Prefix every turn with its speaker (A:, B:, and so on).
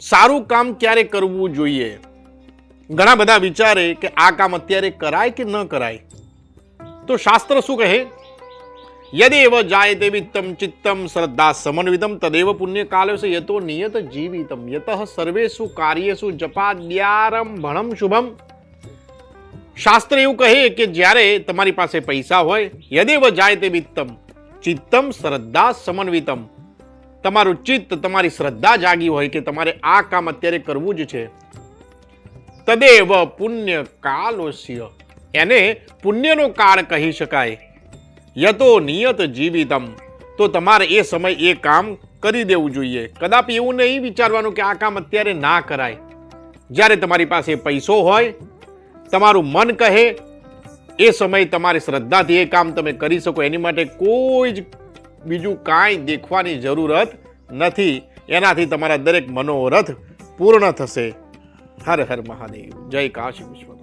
A: સારું કામ ક્યારે કરવું જોઈએ? ઘણા બધા વિચારે કે આ કામ અત્યારે કરાય કે ન કરાય. તો શાસ્ત્ર શું કહે? યદેવ જાયતે વિત્તમ ચિત્તમ શ્રદ્ધા સમન્વિતમ તદેવ પુણ્ય કાલસે યતો નિયત જીવિતમ યતઃ સર્વેષુ કાર્યસુ જપાદ્યારમ ભણમ શુભમ. શાસ્ત્ર એવું કહે કે જ્યારે તમારી પાસે પૈસા હોય યદેવ જાયતે વિત્તમ ચિત્તમ શ્રદ્ધા સમન્વિતમ તમારું ચિત્ત, તમારી શ્રદ્ધા જાગી હોય કે તમારે આ કામ અત્યારે કરવું જ છે. તદેવ પુણ્ય કાલોસ્ય. એને પુણ્યનો કાળ કહી શકાય. યતો નિયત જીવિતમ. તો તમારે એ સમય એ કામ કરી દેવું જોઈએ. કદાપ એવું નહીં વિચારવાનું કે આ કામ અત્યારે ના કરાય. જ્યારે તમારી પાસે પૈસો હોય, તમારું મન કહે, એ સમય તમારી શ્રદ્ધાથી એ કામ તમે કરી શકો. એની માટે કોઈ જ બીજું કાંઈ દેખવાની જરૂરત નથી. એનાથી તમારા દરેક મનોરથ પૂર્ણ થશે. હર હર મહાદેવ. જય કાશી વિશ્વનાથ